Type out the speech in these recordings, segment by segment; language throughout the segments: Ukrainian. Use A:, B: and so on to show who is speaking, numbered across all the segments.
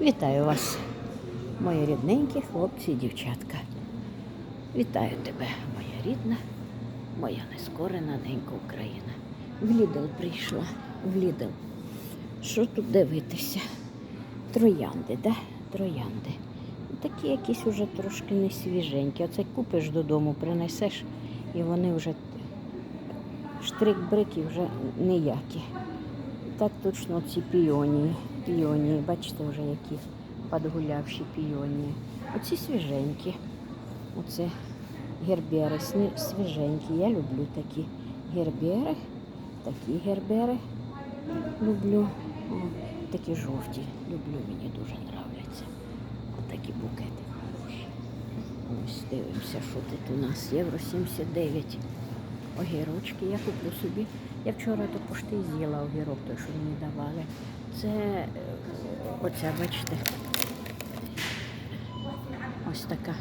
A: Вітаю вас, мої рідненькі хлопці і дівчатка. Вітаю тебе, моя рідна, моя нескорена ненька Україна. В Лідл прийшла, в Лідл. Що тут дивитися? Троянди, да? Троянди. Такі якісь уже трошки не свіженькі. Оце купиш додому, принесеш, і вони вже штрик-брики вже ніякі. Так точно ці піонії. Піонії, бачите, вже які подгулявші піонії. Оці свіженькі. Оце гербери свіженькі. Я люблю такі гербери. Такі гербери люблю. Такі жовті. Люблю, мені дуже нравляться. Отакі букети хороші. Ось дивимося, що тут у нас. Євро 79 огірочки. Я куплю собі. Я вчора до пошти з'їла огірок, той, що мені давали. Це оця, бачите. Ось така.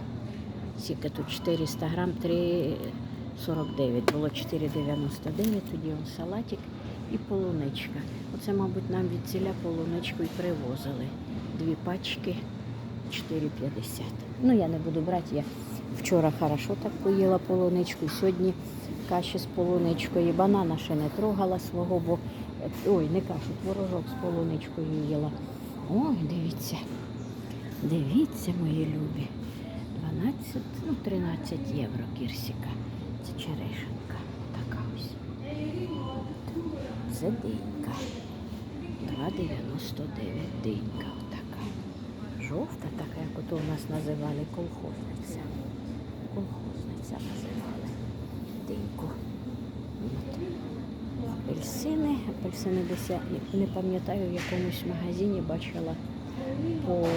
A: Скільки тут 400 грам, 3,49. Було 4,99, тоді он салатик і полуничка. Оце, мабуть, нам від ціля полуничку і привозили. Дві пачки 4,50. Ну, я не буду брати, я вчора хорошо так поїла полуничку, сьогодні каші з полуничкою. Банана ще не трогала свого, бо ой, не кашу, творожок з полуничкою їла. Ой, дивіться. Дивіться, мої любі. 12, ну 13 євро кірсіка. Це черешенка. Така ось. Це динька. 2,99 динька. Отака. Жовта така, як ото у нас називали колхозниця. Колхозниця називали диньку. От. Апельсини. Апельсини десь я не пам'ятаю, в якомусь магазині бачила по,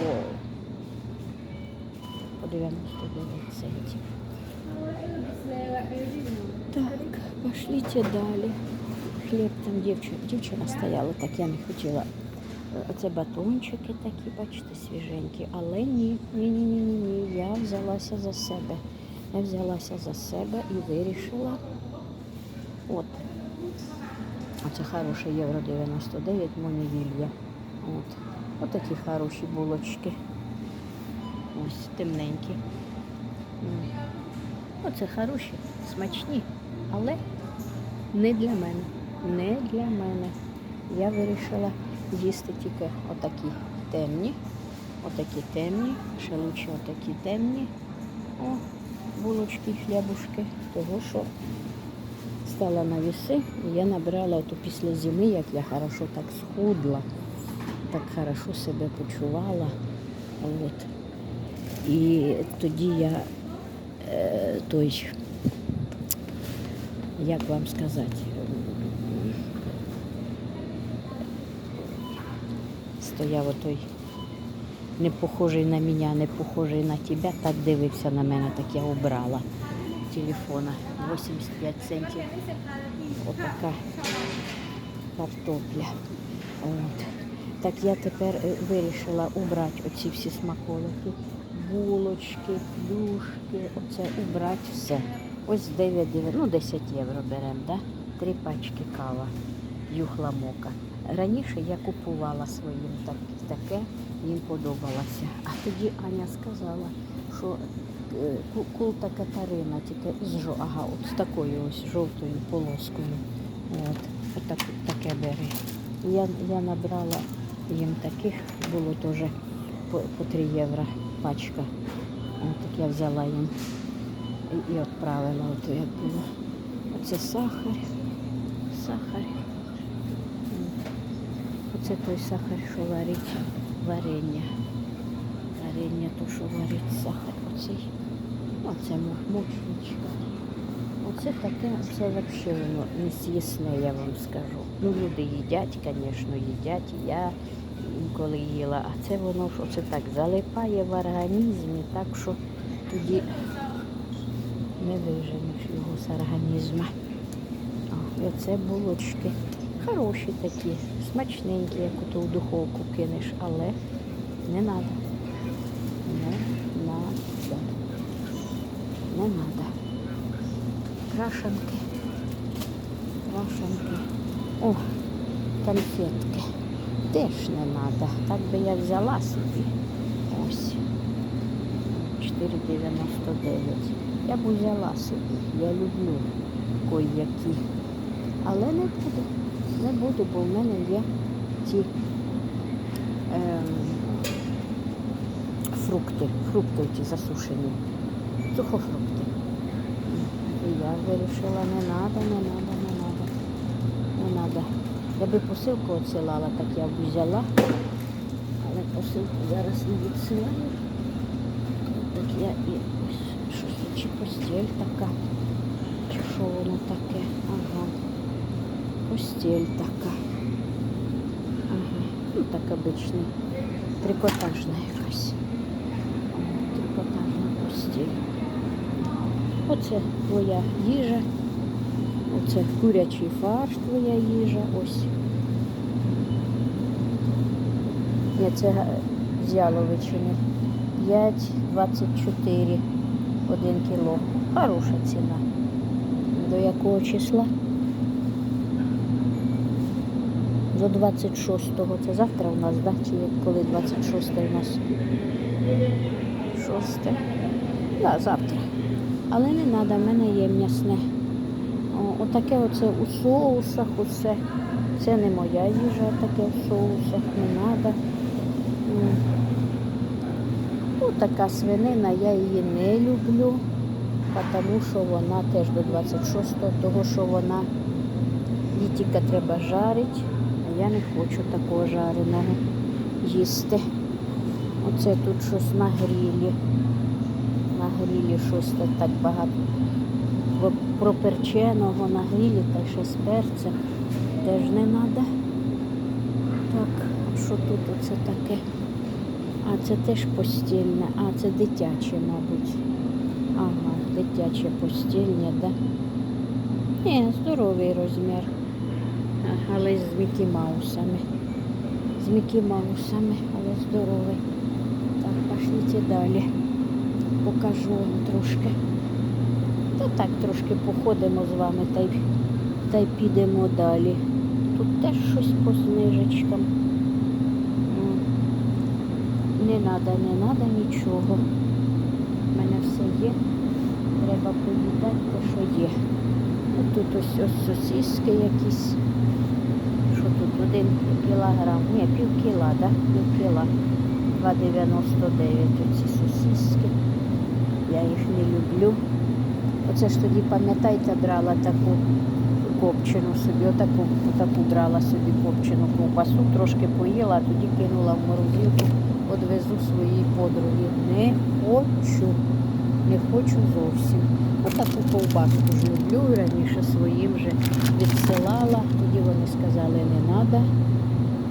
A: по 99 центів. Так, пошліть далі. Хліб там дівчина, дівчина стояла, так я не хотіла. Е, Оце батончики такі, бачите, свіженькі. Але ні, ні, ні, ні, ні, ні. Я взялася за себе. Я взялася за себе і вирішила. От. Оце хороше євро 99, Монівілья. От. Отакі хороші булочки. Ось темненькі. Оце хороші, смачні, але не для мене. Не для мене. Я вирішила їсти тільки отакі темні. Отакі темні, ще лучше отакі темні. О, булочки, хлібушки. Того, що стала на віси, і я набрала ото після зими, як я хорошо так схудла, так хорошо себе почувала. От. І тоді я е, той, як вам сказати, стояв отой не похожий на мене, не похожий на тебе, так дивився на мене, так я обрала телефона. 85 центів. Отака картопля. От. Так я тепер е, вирішила убрати оці всі смаколики, булочки, плюшки, оце убрати все. Ось 9, 9 ну 10 євро беремо, да? три пачки кава, юхла мока. Раніше я купувала своїм так, таке, їм подобалося. А тоді Аня сказала, що култа Катарина, тільки з жо, ага, от такою ось жовтою полоскою. От, от так, таке бери. Я, я набрала їм таких, було теж по, по 3 євро пачка. От так я взяла їм і, і відправила, ото як було. Оце сахар, сахар. Оце той сахар, що варить варення. Варення, то, варить сахар. Оцей. Оце мочничка. Оце таке, це взагалі воно нес'їсне, я вам скажу. Ну, люди їдять, звісно, їдять. Я інколи їла, а це воно ж оце так залипає в організмі, так що тоді не виженеш його з організму. Оце булочки. Хороші такі, смачненькі, як ото в духовку кинеш, але не треба. Не треба. Не треба. Крашенки. Крашенки. О, конфетки. теж не треба. Так би я взяла собі. Ось. 4,99. Я б взяла собі. Я люблю кої-які. Але не буду. Не буду, бо в мене є ті ем, фрукти. Фрукти ті засушені. Сухофрукти. І я вирішила, не треба, не треба, не треба. Не треба. Я би посилку відсилала, так я б взяла. Але посилку зараз не відсилаю. Так я і ось що це, чи постіль така. Чи що воно таке? Ага. Постіль така. Ага. Ну так обичний. Трикотажна якась. Постіль. Оце твоя їжа. Оце курячий фарш твоя їжа. Ось. Ні, це га- з яловичини. 5,24 один кіло. Хороша ціна. До якого числа? До 26-го. Це завтра у нас, да? Чи коли 26 у нас? 6. Да, завтра. Але не треба, в мене є м'ясне. Отаке оце у соусах, усе. Це не моя їжа, таке в соусах, не треба. Ну, така свинина, я її не люблю, тому що вона теж до 26-го, того що вона її тільки треба жарити, а я не хочу такого жареного їсти. Оце тут щось на грілі. На грілі щось так, так багато проперченого на грілі та ще з перцем. Теж не треба. Так, що тут оце таке? А це теж постільне, а це дитяче, мабуть. Ага, дитяче постільне, да? Ні, здоровий розмір. Але з Мікі Маусами. З Мікі Маусами, але здоровий. Так, пошліть далі. Покажу вам трошки. Та так трошки походимо з вами та й, та й підемо далі. Тут теж щось по знижечкам. Не треба, не треба нічого. У мене все є. Треба поїдати те, що є. Тут ось, ось сосиски якісь. Що тут один кілограм? Ні, пів кіла, да? Пів кіла. 2,99 оці сосиски. Я їх не люблю. Оце ж тоді, пам'ятаєте, брала таку копчену собі, отаку, отаку брала собі копчену ковбасу, трошки поїла, а тоді кинула в морозилку, одвезу своїй подругі. Не хочу, не хочу зовсім. Отаку ковбаску ж люблю, раніше своїм вже відсилала, тоді вони сказали, не треба.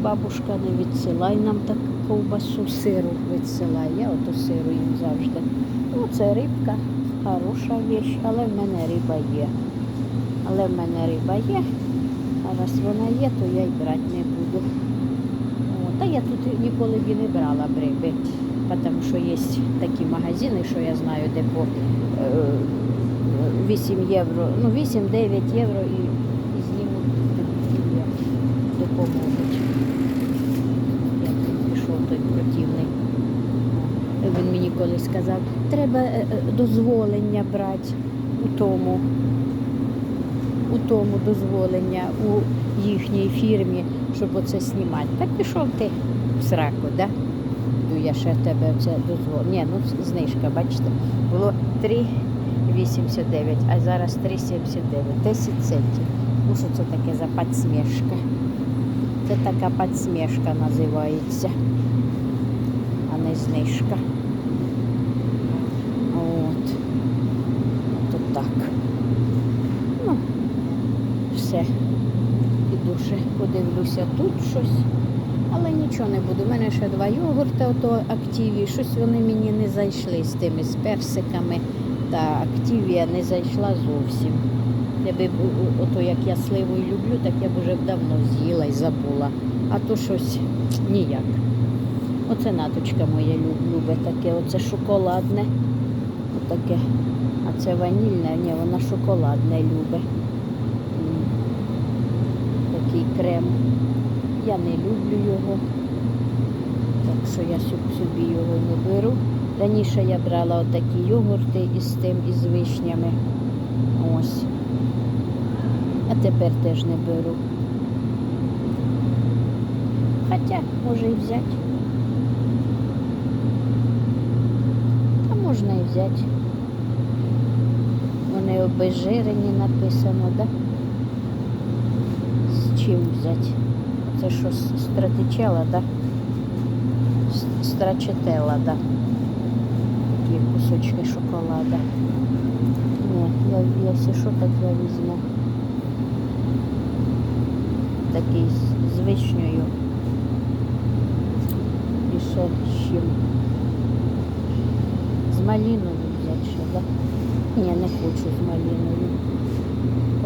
A: Бабушка, не відсилай нам таку ковбасу, сиру відсилай. Я ото сиру їм завжди. Ну, це рибка, хороша віч, але в мене риба є. Але в мене риба є. А раз вона є, то я й брати не буду. Та я тут ніколи б і не брала б риби, тому що є такі магазини, що я знаю, де по е, 8 євро, ну 8-9 євро і, і знімуть допоможуть. Як він пішов той противний. Він мені колись сказав, треба е, е, дозволення брати у тому, у тому дозволення у їхній фірмі, щоб оце знімати. Так пішов ти в сраку, да? Ну, я ще тебе це дозволю. Ні, ну знижка, бачите, було 3,89, а зараз 3,79, 10 центів. Ну що це таке за підсмішка? Це така підсмішка називається, а не знижка. От. От так. Ну, все. Піду ще подивлюся тут щось. Але нічого не буду. У мене ще два йогурти ото активі. Щось вони мені не зайшли з тими з персиками. Та активія не зайшла зовсім. Я би, ото як я сливу люблю, так я б уже давно з'їла і забула. А то щось ніяк. Оце наточка моя люб- любить таке, оце шоколадне. Отаке. А це ванільне, ні, вона шоколадне любить. Такий крем. Я не люблю його. Так що я собі його не беру. Раніше я брала отакі йогурти із тим, із вишнями. Ось. А тепер теж не беру. Хоча, може і взяти. Та можна і взяти. Вони обезжирені написано, да? Чим взяти? Це що, стратичела, да? Страчетела, да? Такі кусочки шоколада. Ні, я, якщо що, так я візьму. Такий з, з вишнею. І ще з чим. З малиною взяти ще, да? Ні, не хочу з малиною.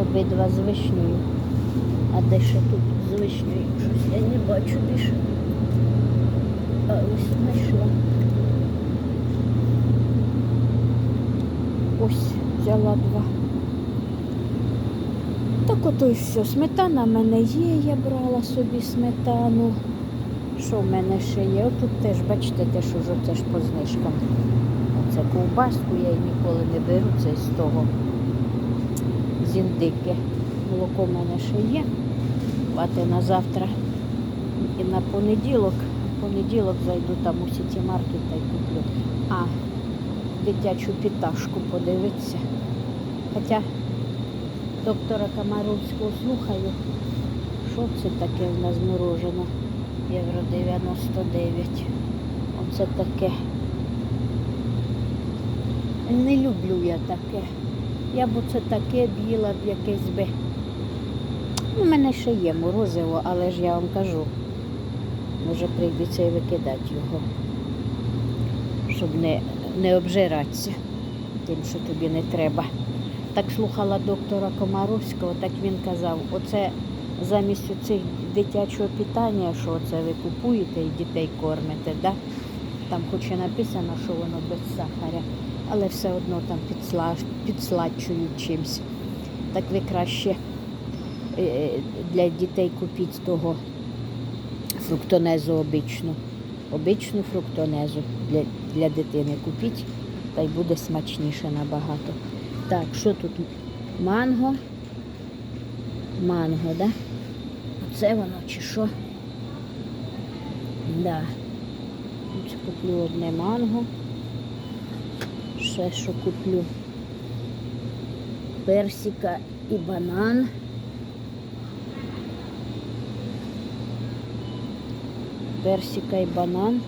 A: Обидва з вишнею. А де ще тут з вишнею? Щось я не бачу більше. А ось знайшла. Ось взяла два. Так ото і все. Сметана в мене є, я брала собі сметану. Що в мене ще є? Отут теж, бачите, те, що ж оце ж по знижкам. Оце ковбаску я її ніколи не беру, це з того з індики. Молоко в мене ще є. Хватить на завтра і на понеділок. Понеділок зайду там у сіті маркет та куплю. А, дитячу піташку подивитися. Хоча доктора Камаровського слухаю, що це таке в нас морожено? Євро 99. Оце таке. Не люблю я таке. Я б оце таке б їла б якесь би. У мене ще є морозиво, але ж я вам кажу, може прийдеться і викидати його, щоб не, не обжиратися тим, що тобі не треба. Так слухала доктора Комаровського, так він казав, оце замість цих дитячого питання, що це ви купуєте і дітей кормите, да? там хоч і написано, що воно без сахаря, але все одно там підсла... підсладчують чимось. Так ви краще для дітей купіть того фруктонезу обичну. Обичну фруктонезу для, для дитини купіть, та й буде смачніше набагато. Так, що тут? Манго. Манго, да? Оце воно чи що? Да. Ось куплю одне манго. Ще що куплю? Персика і банан. Персика і банан.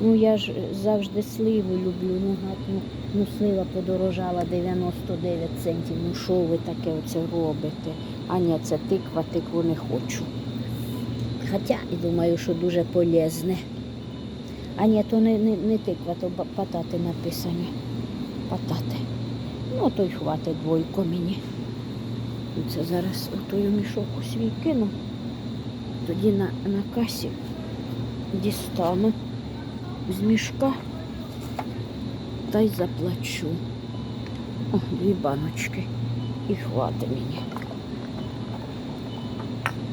A: Ну я ж завжди сливу люблю. Ну, ну, ну слива подорожала 99 центів. Ну що ви таке оце робите? А ні, це тиква, тикву не хочу. Хоча і думаю, що дуже полезне. А ні, то не, не, не тиква, то патати написані. Патати. Ну, то й хватить двойко мені. Це зараз отою мішок у свій кину. Тоді на, на касі дістану з мішка та й заплачу. О, дві баночки. І хватить мені.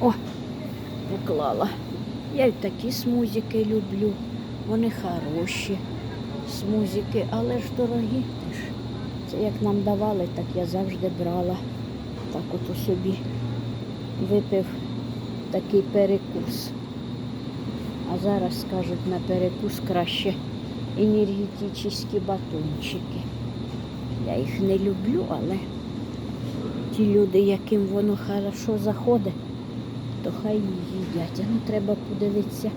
A: О, поклала. Я й такі смузики люблю. Вони хороші смузики, але ж дорогі. Це як нам давали, так я завжди брала. Так от у собі випив такий перекус. А зараз скажуть на перекус краще енергетичні батончики. Я їх не люблю, але ті люди, яким воно хорошо заходить, то хай їдять. Ну треба подивитися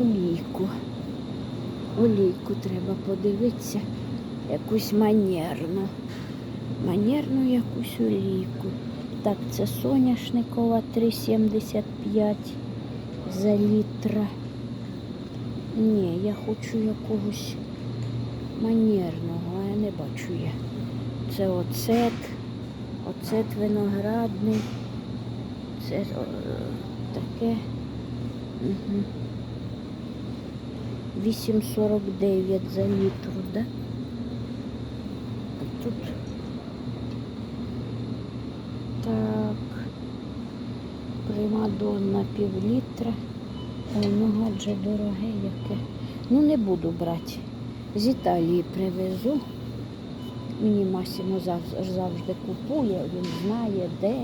A: олійку. Олійку треба подивитися, якусь манерну. Манерну якусь олійку. Так, це соняшникова 3,75 за літра. Ні, я хочу якогось манерного, а я не бачу я. Це оцет, оцет виноградний. Це о, таке. Угу. 8,49 за літру, да? А тут так. Примат Дон на пів літра. Ой, ну гадже дороге яке. Ну не буду брати. З Італії привезу. Мені Масімо завжди, купує, він знає де.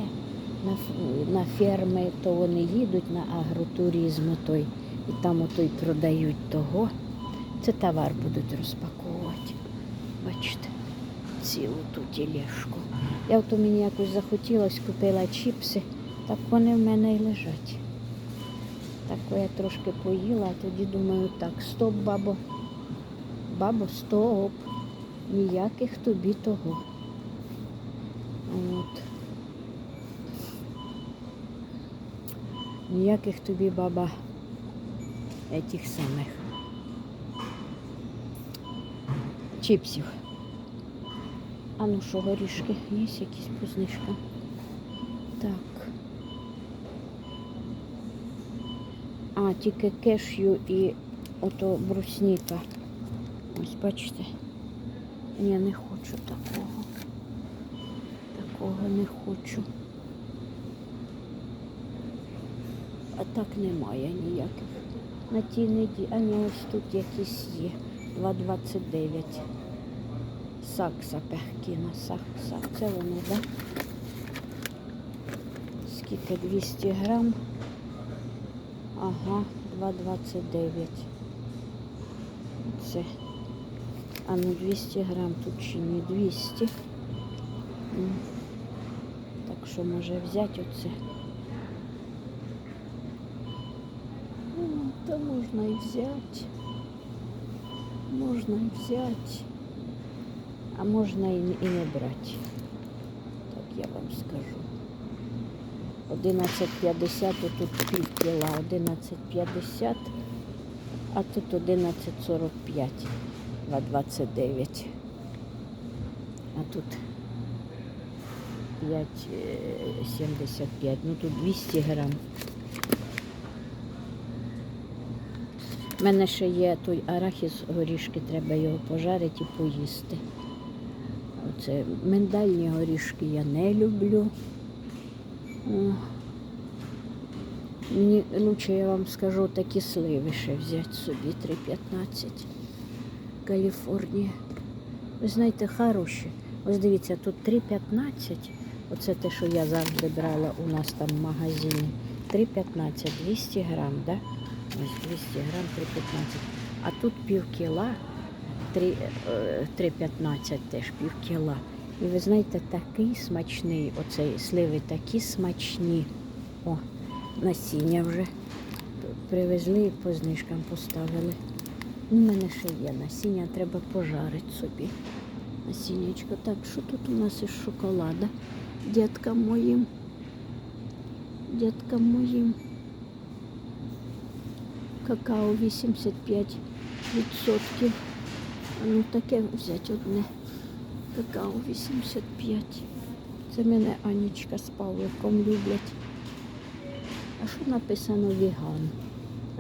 A: На, на ферми, то вони їдуть на агротуризм той, і там ото й продають того. Це товар будуть розпаковувати. Бачите, цілу ту тілешку. Я от мені якось захотілось, купила чіпси, так вони в мене й лежать. Так я трошки поїла, а тоді думаю, так, стоп, бабо. Бабо, стоп. Ніяких тобі того. От. Ніяких тобі баба этих самих чіпсів. А ну що, горішки, є якісь познижка? Так. Тільки кешю і ото брусніка. Ось бачите. Ні, не хочу такого. Такого не хочу. А так немає ніяких. На тій неділі. А ні, ось тут якісь є. 2,29. Сакса пехкіна. Сак, сак. Це воно, так? Да? Скільки 200 грам. Ага, 2,29. Це. А ну 200 грам тут чи не 200. М. Так що може взяти оце. Ну, то можна і взяти. Можна і взяти. А можна і, не- і не брати. Так я вам скажу. 11,50, тут пів кіла, 11,50, а тут 11,45, 2,29. А тут 5,75, ну тут 200 грам. У мене ще є той арахіс горішки, треба його пожарити і поїсти. Оце миндальні горішки я не люблю. Мені лучше я вам скажу такі сливи ще взяти собі 3,15. Каліфорнія. Ви знаєте, хороші. Ось дивіться, тут 3,15. Оце те, що я завжди брала у нас там в магазині. 3,15, 200 грам, да? Ось 200 грам 3,15. А тут пів кіла, е, 3,15 теж пів кіла. І ви знаєте, такий смачний, оцей сливи такі смачні. О, насіння вже привезли і по знижкам поставили. У мене ще є насіння, треба пожарити собі. Насіннячко. Так, що тут у нас із шоколада? Діткам моїм. Діткам моїм. Какао 85%. А ну таке взяти одне. Какао 85. Це мене Анічка з Павликом люблять. А що написано віган?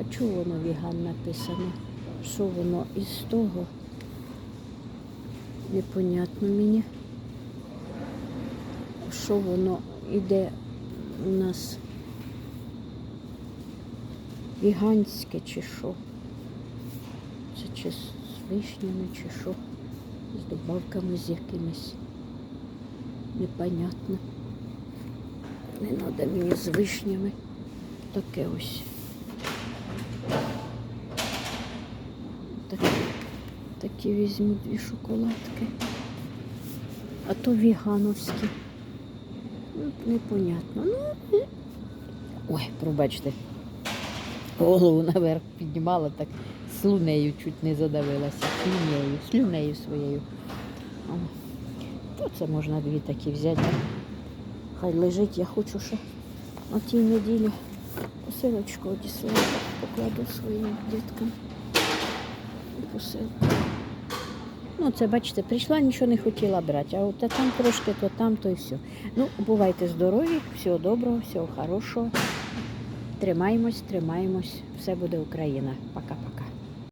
A: А чого воно віган написано? Що воно із того? Непонятно мені. Що воно іде у нас віганське чи що? Це чи з вишнями, чи що? З добавками з якимись. Непонятно. Не треба мені з вишнями. Таке ось. Такі, такі візьму дві шоколадки. А то вігановські. Ну, непонятно. Ну, е. ой, пробачте. Голову наверх піднімала, так слюнею чуть не задавилася. Слюнею, слюнею своєю. То це можна дві такі взяти. Хай лежить, я хочу ще на тій неділі посилочку одіслати, покладу своїм діткам. Посилку. Ну, це бачите, прийшла, нічого не хотіла брати, а от там трошки, то там, то і все. Ну, бувайте здорові, всього доброго, всього хорошого. Тримаємось, тримаємось. Все буде Україна. Пока-пока.